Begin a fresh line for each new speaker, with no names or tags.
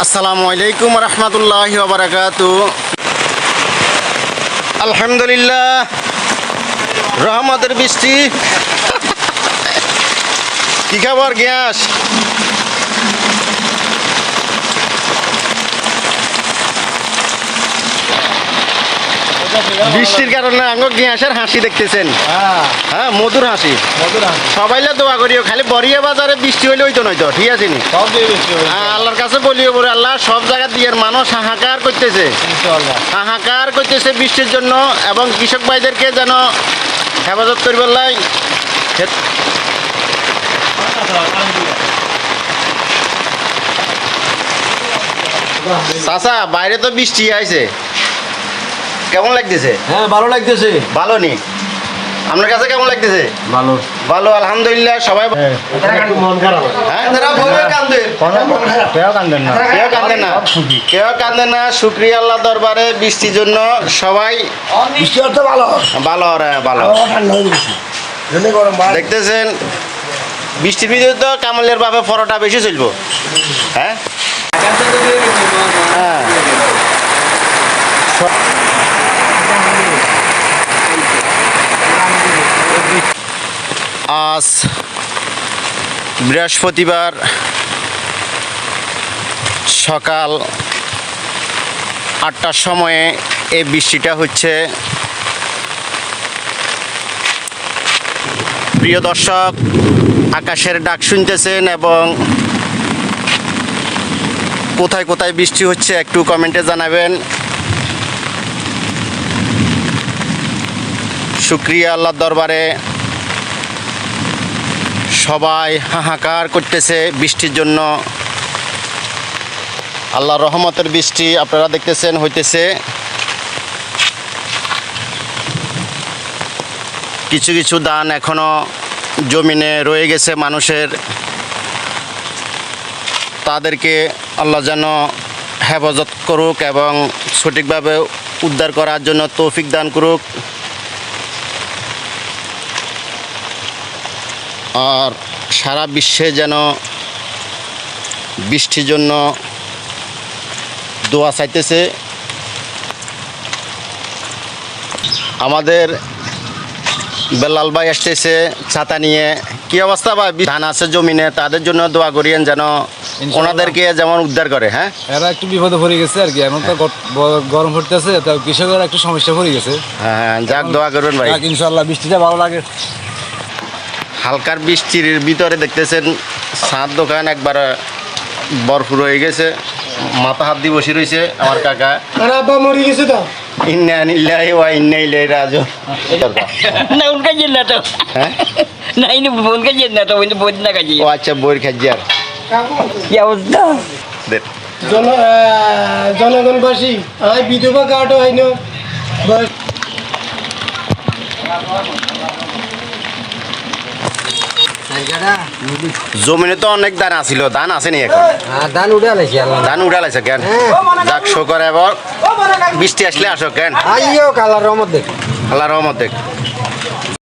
আসসালামু আলাইকুম রহমতুল্লাহ বারাকাতু। আলহামদুলিল্লাহ। রহমতের বৃষ্টি। কি খাবার গ্যাস? বৃষ্টির কারণে আঙ্গ গ্যাসের হাসি দেখতেছেন।
হ্যাঁ।
হ্যাঁ মধুর হাসি। সবাইলে দোয়া করিও খালি বরিয়া বাজারে বৃষ্টি হইলে হইতো নয়তো ঠিক আছে নি? আল্লাহর কাছে বলিও বলে আল্লাহ সব জায়গা দিয়ে মানুষ হাহাকার করতেছে। হাহাকার করতেছে বৃষ্টির জন্য এবং কৃষক ভাইদেরকে যেন হেফাজত করবার লাই চাচা বাইরে তো বৃষ্টি আইছে। কেমন লাগতেছে?
হ্যাঁ ভালো লাগতেছে।
ভালো নি? আপনার কাছে কেমন লাগতেছে?
ভালো।
ভালো আলহামদুলিল্লাহ সবাই হ্যাঁ। বলবে কান্দে।
কেউ কান্দেন না।
কেউ কান্দে না। কেউ কান্দে না। শুক্রিয়া আল্লাহ দরবারে বৃষ্টির জন্য সবাই
ভালো। হয়ে
দেখতেছেন বৃষ্টির ভিতরে তো কামালের বাপে পরোটা বেশি চলবো। হ্যাঁ? হ্যাঁ। আজ বৃহস্পতিবার সকাল আটটার সময়ে এই বৃষ্টিটা হচ্ছে। প্রিয় দর্শক, আকাশের ডাক শুনতেছেন এবং কোথায় কোথায় বৃষ্টি হচ্ছে একটু কমেন্টে জানাবেন। শুক্রিয়া আল্লাহর দরবারে। সবাই হাহাকার করতেছে বৃষ্টির জন্য। আল্লাহ রহমতের বৃষ্টি আপনারা দেখতেছেন, হইতেছে। কিছু কিছু দান এখনও জমিনে রয়ে গেছে মানুষের। তাদেরকে আল্লাহ যেন হেফাজত করুক এবং সঠিকভাবে উদ্ধার করার জন্য তৌফিক দান করুক। আর সারা বিশ্বে যেন বৃষ্টির জন্য দোয়া চাইতেছে। আমাদের বেলাল ভাই আসতেছে ছাতা নিয়ে। কি অবস্থা ভাই? ধান আছে জমিনে তাদের জন্য দোয়া করিয়েন যেন ওনাদেরকে যেমন উদ্ধার করে হ্যাঁ?
এরা একটু বিপদে পড়ে গেছে আর কি এখন তো গরম পড়তেছে তো কৃষকের একটু সমস্যা পড়ে গেছে।
হ্যাঁ হ্যাঁ, যাক দোয়া করবেন ভাই।
যাক, ইনশাআল্লাহ বৃষ্টিটা ভালো লাগে।
হালকার বৃষ্টির ভিতরে দেখতেছেন সাঁত দোকান একবার বরফ হয়ে গেছে। মাথা হাত দিয়ে বসে রয়েছে আমার কাকা।
আব্বা মরে গেছে তো।
হ্যাঁ?
না
না আচ্ছা,
জন জনগণবাসী বিধবা কার্ড হয়
জমিনে তো অনেক ধান আছিল ধান আছে নি এখন?
ধান উড়ে লাইছে
ধান উড়ালাইছে কেন? যাক শোকর এবার বৃষ্টি আসলে আসো কেন?
আইও কালার রহমত দেখ।
কালার রহমত দেখ।